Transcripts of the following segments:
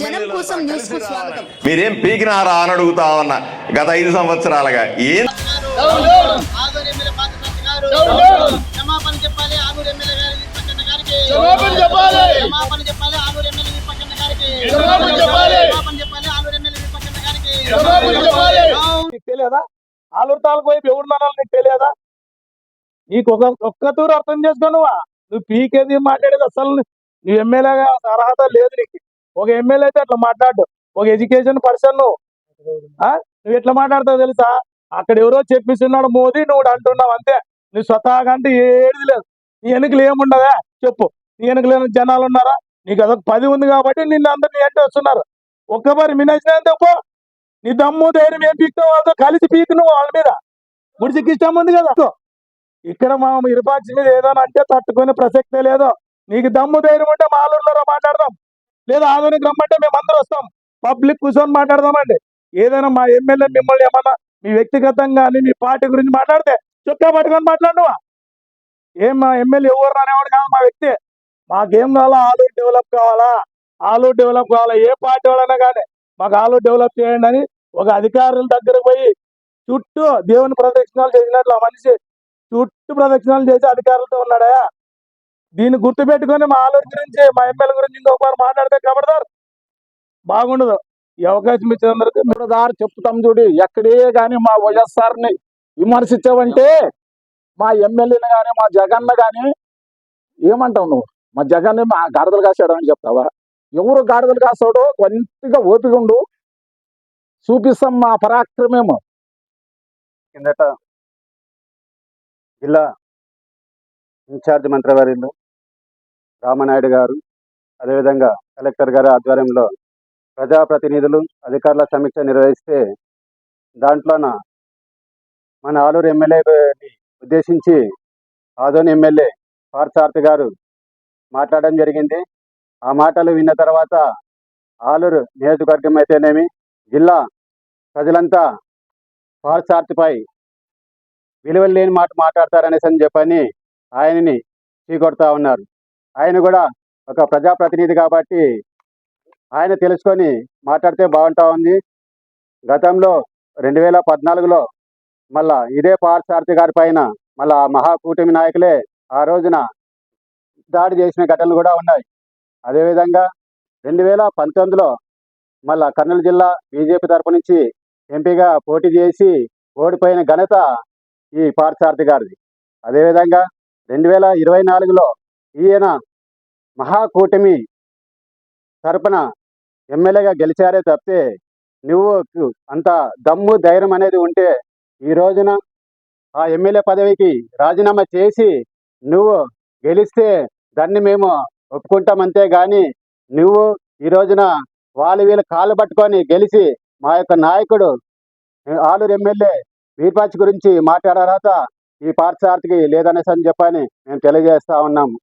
జనం కోసం న్యూస్కు స్వాగతం. మీరేం పీకినారా అని అడుగుతా ఉన్నా. గత ఐదు సంవత్సరాలుగా ఏం తెలియదా ఆలూరు తాలూకు వైపు ఎవరు నానాలి నీకు తెలియదా? నీకు ఒక ఒక్క తూరు అర్థం చేసుకో నువ్వా. నువ్వు పీకేది మాట్లాడేది అసలు నువ్వు ఎమ్మెల్యేగా అర్హత లేదు నీకు. ఒక ఎమ్మెల్యే అయితే అట్లా మాట్లాడు. ఒక ఎడ్యుకేషన్ పర్సన్ నువ్వు ఎట్లా మాట్లాడతావు తెలుసా? అక్కడ ఎవరో చెప్పిస్తున్నాడు మోదీ నువ్వు అంటున్నావు అంతే. నువ్వు స్వతహాగా అంటే ఏది లేదు. నీ వెనుకలు ఏముండదా? చెప్పు. నీ వెనుకలు జనాలు ఉన్నారా? నీకు అదొక పది ఉంది కాబట్టి నిన్ను అందరు నీ అంటే వస్తున్నారు? ఒక్కసారి మినచ్చినంత పో నీ దమ్ము ధైర్యం ఏం పీకుతావు వాళ్ళతో కలిసి పీకు నువ్వు వాళ్ళ మీద. గుడిసికి ఇష్టం ఉంది కదా? ఇక్కడ మా ఇరుపాచి మీద ఏదైనా అంటే తట్టుకునే ప్రసక్తే లేదు. నీకు దమ్ము ధైర్యం ఉంటే మా మాట్లాడదాం. లేదా ఆధునిక రమ్మంటే మేము అందరూ వస్తాం. పబ్లిక్ కూర్చొని మాట్లాడదామండి. ఏదైనా మా ఎమ్మెల్యే మిమ్మల్ని ఏమన్నా మీ వ్యక్తిగతంగా అని మీ పార్టీ గురించి మాట్లాడితే చుట్టా పట్టుకొని మాట్లాడువా ఏం మా ఎమ్మెల్యే ఎవరు రానేవాడు కాదు మా వ్యక్తి. మాకేం కావాలా? ఆలూరు డెవలప్ కావాలా? ఆలూరు డెవలప్ కావాలా? ఏ పార్టీ వాళ్ళైనా కానీ మాకు ఆలూరు డెవలప్ చేయండి అని ఒక అధికారుల దగ్గరకు పోయి చుట్టూ దేవుని ప్రదక్షిణాలు చేసినట్లు ఆ మనిషి చుట్టూ ప్రదక్షిణాలు చేసి అధికారులతో ఉన్నాడా? దీన్ని గుర్తు పెట్టుకొని మా ఆలూరు గురించి మా ఎమ్మెల్యే గురించి ఇంకొకరు మాట్లాడితే కబడదారు? బాగుండదు. ఈ అవకాశం ఇచ్చినందుకు మీరు దారి చెప్తాం చూడు ఎక్కడే కానీ మా వైఎస్ఆర్ని విమర్శించావంటే మా ఎమ్మెల్యేని కానీ మా జగన్ను కానీ ఏమంటావు నువ్వు? మా జగన్ మా గాడిదలు కాసాడు అని చెప్తావా? ఎవరు గాడిదలు కాసాడో కొద్దిగా ఓపిక ఉండు. చూపిస్తాం మా పరాక్రమేమో కిందట జిల్లా ఇన్ఛార్జ్ మంత్రివర్యులు రామనాయుడు గారు అదేవిధంగా కలెక్టర్ గారి ఆధ్వర్యంలో ప్రజాప్రతినిధులు అధికారుల సమీక్ష నిర్వహిస్తే దాంట్లోన మన ఆలూరు ఎమ్మెల్యేని ఉద్దేశించి ఆదోని ఎమ్మెల్యే పార్థసారథి గారు మాట్లాడడం జరిగింది. ఆ మాటలు విన్న తర్వాత ఆలూరు నియోజకవర్గం అయితేనేమి జిల్లా ప్రజలంతా పార్థసారథిపై విలువలు లేని మాట మాట్లాడతారనేసి అని చెప్పని ఆయనని చీకొడతా ఉన్నారు. ఆయన కూడా ఒక ప్రజాప్రతినిధి కాబట్టి ఆయన తెలుసుకొని మాట్లాడితే బాగుంటా ఉంది. గతంలో రెండు వేల పద్నాలుగులో మళ్ళా ఇదే పార్థసారథి గారి పైన మళ్ళా మహాకూటమి నాయకులే ఆ రోజున దాడి చేసిన ఘటనలు కూడా ఉన్నాయి. అదేవిధంగా రెండు వేల పంతొమ్మిదిలో మళ్ళా కర్నూలు జిల్లా బీజేపీ తరపు నుంచి ఎంపీగా పోటీ చేసి ఓడిపోయిన ఘనత ఈ పార్థసారథి గారిది. అదేవిధంగా రెండు వేల ఇరవై నాలుగులో ఈయన మహాకూటమి తరపున ఎమ్మెల్యేగా గెలిచారే తప్పితే నువ్వు అంత దమ్ము ధైర్యం అనేది ఉంటే ఈ రోజున ఆ ఎమ్మెల్యే పదవికి రాజీనామా చేసి నువ్వు గెలిస్తే దాన్ని మేము ఒప్పుకుంటామంతే కానీ నువ్వు ఈ రోజున వాళ్ళు వీళ్ళు కాళ్ళు పట్టుకొని గెలిచి మా యొక్క నాయకుడు ఆలూరు ఎమ్మెల్యే వీర్పాచి గురించి మాట్లాడారాత ఈ పార్థసారథికి లేదనేసి అని చెప్పని మేము తెలియజేస్తా ఉన్నాము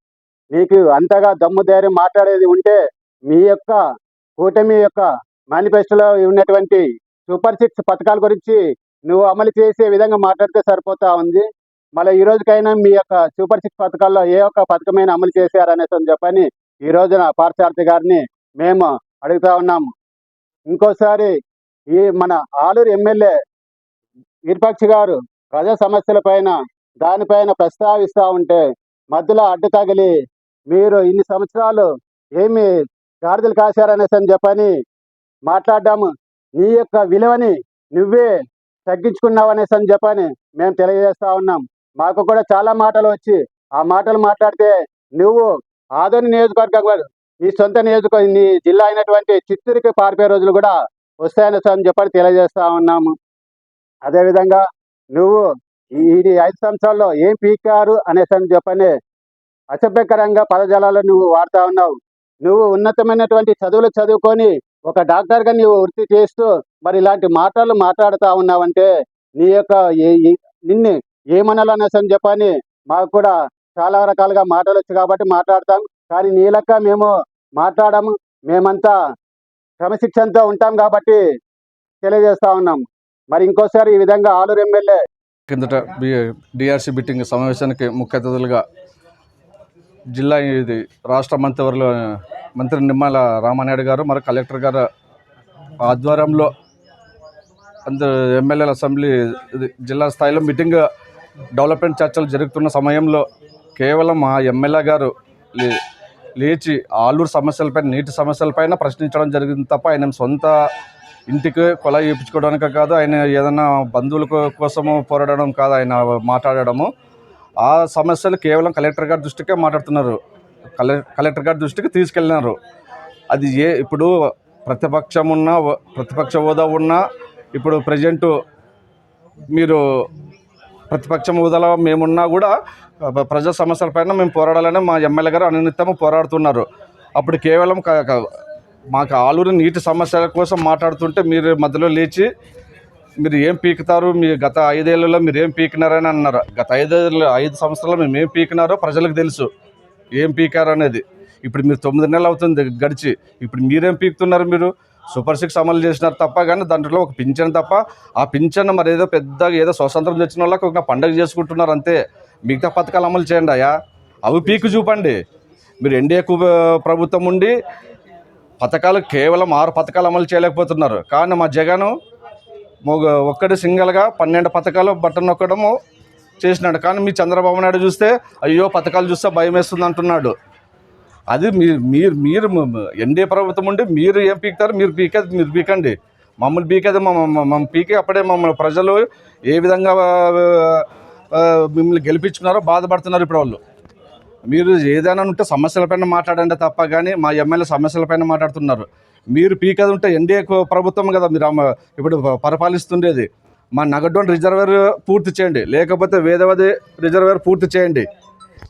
మీకు అంతగా దమ్ము ధైర్యం మాట్లాడేది ఉంటే మీ యొక్క కూటమి యొక్క మేనిఫెస్టోలో ఉన్నటువంటి సూపర్ సిక్స్ పథకాల గురించి నువ్వు అమలు చేసే విధంగా మాట్లాడితే సరిపోతా ఉంది. మళ్ళీ ఈ రోజుకైనా మీ యొక్క సూపర్ సిక్స్ పథకాల్లో ఏ ఒక్క పథకమైన అమలు చేశారనేసి అని చెప్పని ఈ రోజున పార్థసారథి గారిని మేము అడుగుతా ఉన్నాము ఇంకోసారి ఈ మన ఆలూరు ఎమ్మెల్యే విరూపాక్షి గారు ప్రజా సమస్యల పైన దానిపైన ప్రస్తావిస్తూ ఉంటే మధ్యలో అడ్డు తగిలి మీరు ఇన్ని సంవత్సరాలు ఏమి గాడిదలు కాశారనేసి అని చెప్పని మాట్లాడ్డాము. నీ యొక్క విలువని నువ్వే తగ్గించుకున్నావు అనేసి అని చెప్పని మేము తెలియజేస్తా ఉన్నాం. మాకు కూడా చాలా మాటలు వచ్చి ఆ మాటలు మాట్లాడితే నువ్వు ఆదోని నియోజకవర్గం నీ సొంత నియోజక నీ జిల్లా అయినటువంటి చిత్తూరుకి పారిపోయే రోజులు కూడా వస్తాయనేసి అని చెప్పని తెలియజేస్తా ఉన్నాము. అదేవిధంగా నువ్వు ఈ ఈ ఐదు సంవత్సరాల్లో ఏం పీకారు అనేసి అని చెప్పని అసభ్యకరంగా పదజాలాలు నువ్వు వాడుతా ఉన్నావు. నువ్వు ఉన్నతమైనటువంటి చదువులు చదువుకొని ఒక డాక్టర్గా నీవు వృత్తి చేస్తూ మరి ఇలాంటి మాటలు మాట్లాడుతా ఉన్నావంటే నీ యొక్క నిన్ను ఏమనాలనేసి చెప్పని మాకు కూడా చాలా రకాలుగా మాటలు వచ్చు కాబట్టి మాట్లాడతాం. కానీ నీ లెక్క మేము మాట్లాడము. మేమంతా క్రమశిక్షణతో ఉంటాం కాబట్టి తెలియజేస్తా ఉన్నాం. మరి ఇంకోసారి ఈ విధంగా ఆలూరు ఎమ్మెల్యే కిందట డిఆర్సీ బిట్టింగ్ సమావేశానికి ముఖ్య అతిథులుగా జిల్లా ఇది రాష్ట్ర మంత్రివర్లు మంత్రి నిమ్మల రామానాయుడు గారు మరి కలెక్టర్ గారు ఆధ్వర్యంలో అందరు ఎమ్మెల్యేల అసెంబ్లీ ఇది జిల్లా స్థాయిలో మీటింగ్ డెవలప్మెంట్ చర్చలు జరుగుతున్న సమయంలో కేవలం మా ఎమ్మెల్యే గారు లే- లేచి ఆలూరు సమస్యలపైన నీటి సమస్యలపైన ప్రశ్నించడం జరిగింది తప్ప ఆయన సొంత ఇంటికి కొల చేయించుకోవడానికి కాదు ఆయన ఏదైనా బంధువుల కోసము పోరాడడం కాదు ఆయన మాట్లాడడము. ఆ సమస్యలు కేవలం కలెక్టర్ గారి దృష్టికే మాట్లాడుతున్నారు. కలెక్టర్ గారి దృష్టికి తీసుకెళ్ళినారు. అది ఏ ఇప్పుడు ప్రతిపక్షం ఉన్న ప్రతిపక్ష హోదా ఉన్నా ఇప్పుడు ప్రజెంట్ మీరు ప్రతిపక్షం హోదాలో మేమున్నా కూడా ప్రజా ప్రజా సమస్యలపైన మేము పోరాడాలని మా ఎమ్మెల్యే గారు అనునిత్యము పోరాడుతున్నారు. అప్పుడు కేవలం మాకు ఆలూరు నీటి సమస్యల కోసం మాట్లాడుతుంటే మీరు మధ్యలో లేచి మీరు ఏం పీకుతారు? మీ గత ఐదేళ్ళలో మీరు ఏం పీకినారని అన్నారు. గత ఐదేళ్ళు ఐదు సంవత్సరాలు మేము ఏం పీకినారో ప్రజలకు తెలుసు. ఏం పీకారు అనేది. ఇప్పుడు మీరు తొమ్మిది నెలలు అవుతుంది గడిచి. ఇప్పుడు మీరేం పీకుతున్నారు మీరు? సూపర్ సిక్స్ అమలు చేసినారు తప్ప కానీ దాంట్లో ఒక పింఛన్ తప్ప ఆ పింఛన్ మరి ఏదో పెద్దగా ఏదో స్వతంత్రం తెచ్చిన వాళ్ళకి ఒక పండగ చేసుకుంటున్నారు అంతే. మిగతా పథకాలు అమలు చేయండి అయ్యా. అవి పీకు చూపండి. మీరు ఎన్డీఏ ప్రభుత్వం ఉండి పథకాలు కేవలం ఆరు పథకాలు అమలు చేయలేకపోతున్నారు. కానీ మా జగను మొగ ఒక్కడు సింగల్గా పన్నెండు పథకాలు బట్టన్ నొక్కడము చేసినాడు. కానీ మీ చంద్రబాబు నాయుడు చూస్తే అయ్యో పథకాలు చూస్తే భయం వేస్తుంది అంటున్నాడు. అది మీరు మీరు మీరు ఎన్డీఏ ప్రభుత్వం ఉండి మీరు ఏం పీకుతారు? మీరు పీకేది మీరు పీకండి. మమ్మల్ని పీకేది మమ్మల్ని పీకే అప్పుడే మమ్మల్ని ప్రజలు ఏ విధంగా మిమ్మల్ని గెలిపించుకున్నారో బాధపడుతున్నారు ఇప్పుడు వాళ్ళు. మీరు ఏదైనా ఉంటే సమస్యలపైన మాట్లాడండి తప్ప కానీ మా ఎమ్మెల్యే సమస్యలపైన మాట్లాడుతున్నారు. మీరు పీకది ఉంటే ఎన్డీఏ ప్రభుత్వం కదా మీరు ఇప్పుడు పరిపాలిస్తుండేది. మా నగడ్డోన్ రిజర్వేర్ పూర్తి చేయండి. లేకపోతే వేదవది రిజర్వేర్ పూర్తి చేయండి.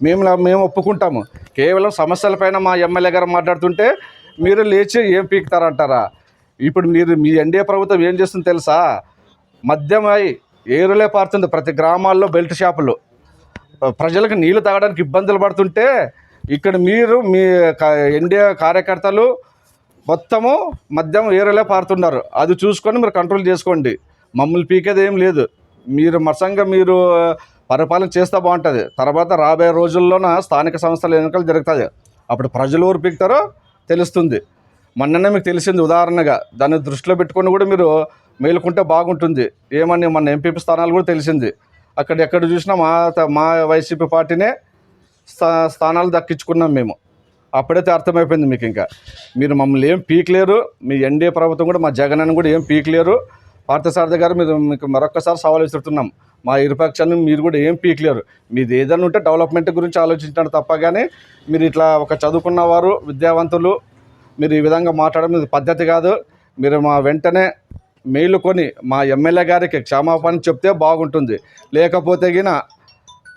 మేము మేము ఒప్పుకుంటాము. కేవలం సమస్యలపైన మా ఎమ్మెల్యే గారు మాట్లాడుతుంటే మీరు లేచి ఏం పీకుతారంటారా? ఇప్పుడు మీరు మీ ఎన్డీఏ ప్రభుత్వం ఏం చేస్తుంది తెలుసా? మద్యమై ఏరులే పారుతుంది ప్రతి గ్రామాల్లో బెల్ట్ షాపులు. ప్రజలకు నీళ్ళు తాగడానికి ఇబ్బందులు పడుతుంటే ఇక్కడ మీరు మీ క- ఎన్డీఏ కార్యకర్తలు మొత్తము మద్యం ఏరులే పారుతున్నారు. అది చూసుకొని మీరు కంట్రోల్ చేసుకోండి. మమ్మల్ని పీకేది ఏం లేదు. మీరు మసంగా మీరు పరిపాలన చేస్తే బాగుంటుంది. తర్వాత రాబోయే రోజుల్లోన స్థానిక సంస్థల ఎన్నికలు జరుగుతుంది అప్పుడు ప్రజలు ఊరు పీకుతారో తెలుస్తుంది. మొన్ననే మీకు తెలిసింది ఉదాహరణగా దాన్ని దృష్టిలో పెట్టుకొని కూడా మీరు మేలుకుంటే బాగుంటుంది. ఏమని మన ఎంపీపీ స్థానాలు కూడా తెలిసింది. అక్కడ ఎక్కడ చూసినా మా త- మా వైసీపీ పార్టీనే స్థా స్థానాలు దక్కించుకున్నాం మేము. అప్పుడైతే అర్థమైపోయింది మీకు ఇంకా. మీరు మమ్మల్ని ఏం పీకలేరు. మీ ఎన్డీఏ ప్రభుత్వం కూడా మా జగన్ అని కూడా ఏం పీకలేరు. పార్థసారథి గారు మీరు మీకు మరొకసారి సవాల్ విసురుతున్నాం. మా ఇరుపక్షాన్ని మీరు కూడా ఏం పీకలేరు. మీది ఏదైనా ఉంటే డెవలప్మెంట్ గురించి ఆలోచించడం తప్ప కానీ మీరు ఇట్లా ఒక చదువుకున్న వారు విద్యావంతులు మీరు ఈ విధంగా మాట్లాడడం ఇది పద్ధతి కాదు. మీరు మా వెంటనే మెయిల్ కొని మా ఎమ్మెల్యే గారికి క్షమాపణ చెప్తే బాగుంటుంది. లేకపోతే గిన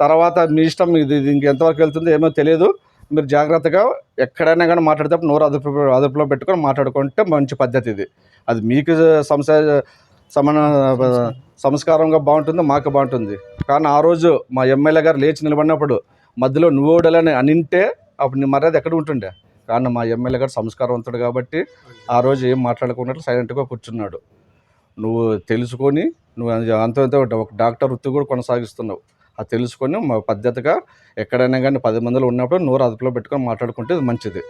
తర్వాత మీ ఇష్టం ఇది ఇది ఇంకెంతవరకు వెళ్తుందో ఏమో తెలియదు. మీరు జాగ్రత్తగా ఎక్కడైనా కానీ మాట్లాడేటప్పుడు నోరు అదుపు అదుపులో పెట్టుకొని మాట్లాడుకుంటే మంచి పద్ధతి ఇది. అది మీకు సంశ సమన సంస్కారంగా బాగుంటుంది మాకు బాగుంటుంది. కానీ ఆ రోజు మా ఎమ్మెల్యే గారు లేచి నిలబడినప్పుడు మధ్యలో నువ్వోడలని అనింటే అప్పుడు నీ మర్యాద ఎక్కడ ఉంటుండే? కానీ మా ఎమ్మెల్యే గారు సంస్కారవంతుడు కాబట్టి ఆ రోజు ఏం మాట్లాడుకున్నట్లు సైలెంట్గా కూర్చున్నాడు. నువ్వు తెలుసుకొని నువ్వు అంత ఒక డాక్టర్ వృత్తి కూడా కొనసాగిస్తున్నావు. అది తెలుసుకొని మా పద్ధతిగా ఎక్కడైనా కానీ పది మందిలో ఉన్నప్పుడు నోరు అదుపులో పెట్టుకొని మాట్లాడుకుంటే మంచిది.